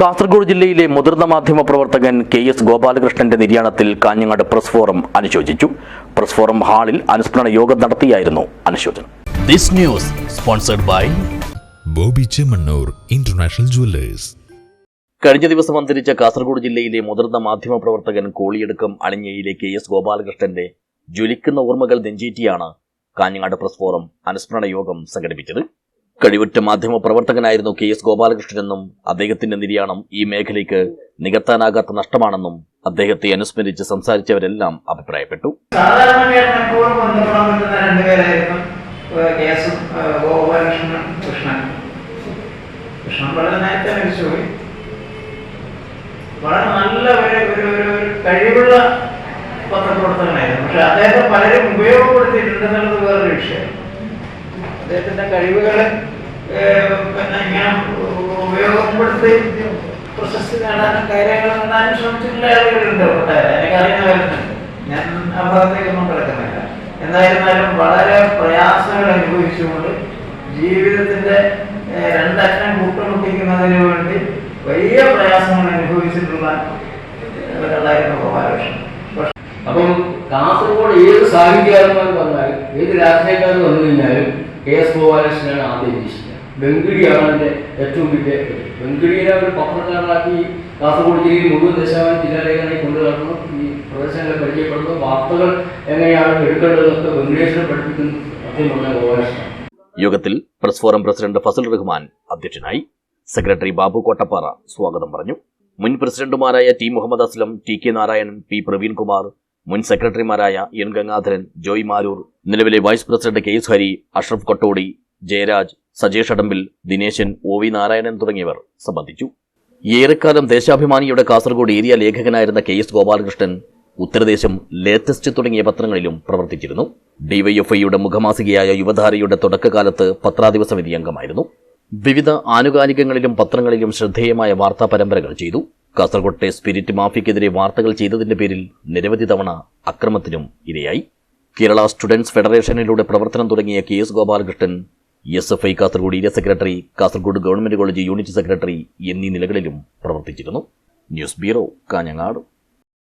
കാസർഗോഡ് ജില്ലയിലെ മുതിർന്ന മാധ്യമ പ്രവർത്തകൻ കെ എസ് ഗോപാലകൃഷ്ണന്റെ നിര്യാണത്തിൽ കാഞ്ഞങ്ങാട് പ്രസ് ഫോറം അനുശോചിച്ചു. പ്രസ് ഫോറം ഹാളിൽ അനുസ്മരണ യോഗം നടത്തിയായിരുന്നു അനുശോചനം. This news sponsored by Bobby Chemmannur international jewellers. കഴിഞ്ഞ ദിവസം അന്തരിച്ച കാസർഗോഡ് ജില്ലയിലെ മുതിർന്ന മാധ്യമ പ്രവർത്തകൻ കോളിയെടുക്കം അണിഞ്ഞയിലെ കെ എസ് ഗോപാലകൃഷ്ണന്റെ ജ്വലിക്കുന്ന ഓർമ്മകൾ നെഞ്ചേറ്റിയാണ് കാഞ്ഞങ്ങാട് പ്രസ് ഫോറം അനുസ്മരണ യോഗം സംഘടിപ്പിച്ചത്. കഴിവുറ്റ മാധ്യമ പ്രവർത്തകനായിരുന്നു കെ എസ് ഗോപാലകൃഷ്ണനെന്നും അദ്ദേഹത്തിന്റെ നിര്യാണം ഈ മേഖലയ്ക്ക് നികത്താനാകാത്ത നഷ്ടമാണെന്നും അദ്ദേഹത്തെ അനുസ്മരിച്ച് സംസാരിച്ചവരെല്ലാം അഭിപ്രായപ്പെട്ടു. ഒരു ഒരു പത്രപ്രവർത്തകനായിരുന്നു പക്ഷെ അദ്ദേഹത്തെ പലരും ഉപയോഗപ്പെടുത്തിയിട്ടുണ്ടെന്നുള്ളത് വേറൊരു വിഷയം അദ്ദേഹത്തിന്റെ കഴിവുകളെ പിന്നെ ഞാൻ ഉപയോഗപ്പെടുത്തി പ്രശസ്തി നേടാനും കാര്യങ്ങൾ നേടാനും ശ്രമിച്ചിട്ടുള്ള ആളുകളുണ്ട് എനിക്കറിയുന്നവരുണ്ട് ഞാൻ ആ കിടക്കുന്നില്ല എന്തായിരുന്നാലും വളരെ പ്രയാസങ്ങൾ അനുഭവിച്ചുകൊണ്ട് ജീവിതത്തിന്റെ രണ്ടറ്റം കൂട്ടുമുട്ടിക്കുന്നതിന് വേണ്ടി വലിയ പ്രയാസങ്ങൾ അനുഭവിച്ചിട്ടുള്ള ഒരാളായിരുന്നു ഗോപാലകൃഷ്ണൻ അപ്പം കാസർഗോഡ് ഏത് സാഹിത്യകാരന്മാർ വന്നാലും ഏത് രാഷ്ട്രീയക്കാർ വന്നു കഴിഞ്ഞാലും കെ എസ് ഗോപാലകൃഷ്ണനാണ് ആദ്യം അന്വേഷിക്കുക ബംഗിടിയാണ് അതിന്റെ ഏറ്റവും വലിയ. ബംഗിടിയെ ഒരു പത്രക്കാരനാക്കി കാസർഗോഡ് ജില്ലയിൽ മുഴുവൻ ദേശാഭിമാനി ജില്ലാലേഖനായി കൊണ്ടു നടന്നു ഈ പ്രദേശങ്ങളെ പരിചയപ്പെടുന്നു. വാർത്തകൾ എങ്ങനെയാണ് എടുക്കേണ്ടതെന്നൊക്കെ ബംഗിടേശ്വരം പഠിപ്പിക്കുന്നു സത്യം പറഞ്ഞ ഗോപാലകൃഷ്ണൻ. യോഗത്തിൽ press forum president Fazal Rahman അധ്യക്ഷനായി സെക്രട്ടറി ബാബു കോട്ടപ്പാറ സ്വാഗതം പറഞ്ഞു. മുൻ പ്രസിഡന്റുമാരായ T Muhammad Aslam T K Narayanan P Praveenkumar മുൻ സെക്രട്ടറിമാരായ എൻ ഗംഗാധരൻ ജോയ് മാരൂർ നിലവിലെ vice president K S Hari Ashraf Kottodi Jayaraj Sajesh Adambil Dineshan O V Narayanan തുടങ്ങിയവർ സംബന്ധിച്ചു. ഏറെക്കാലം ദേശാഭിമാനിയുടെ Kasaragod area ലേഖകനായിരുന്ന K S Gopalakrishnan Utharadesam Latest തുടങ്ങിയ പത്രങ്ങളിലും പ്രവർത്തിച്ചിരുന്നു. ഡിവൈഎഫ്ഐയുടെ മുഖമാസികയായ യുവധാരയുടെ തുടക്കകാലത്ത് പത്രാധിപ സമിതി അംഗമായിരുന്നു. വിവിധ ആനുകാലികങ്ങളിലും പത്രങ്ങളിലും ശ്രദ്ധേയമായ വാർത്താ പരമ്പരകൾ ചെയ്തു. കാസർകോട്ടെ സ്പിരിറ്റ് മാഫിക്കെതിരെ വാർത്തകൾ ചെയ്തതിന്റെ പേരിൽ നിരവധി തവണ അക്രമത്തിനും ഇരയായി. കേരള സ്റ്റുഡൻസ് ഫെഡറേഷനിലൂടെ പ്രവർത്തനം തുടങ്ങിയ K S Gopalakrishnan S F I Kasaragod area secretary Kasaragod government college unit secretary എന്നീ നിലകളിലും പ്രവർത്തിച്ചിരുന്നു. News bureau Kanhangad.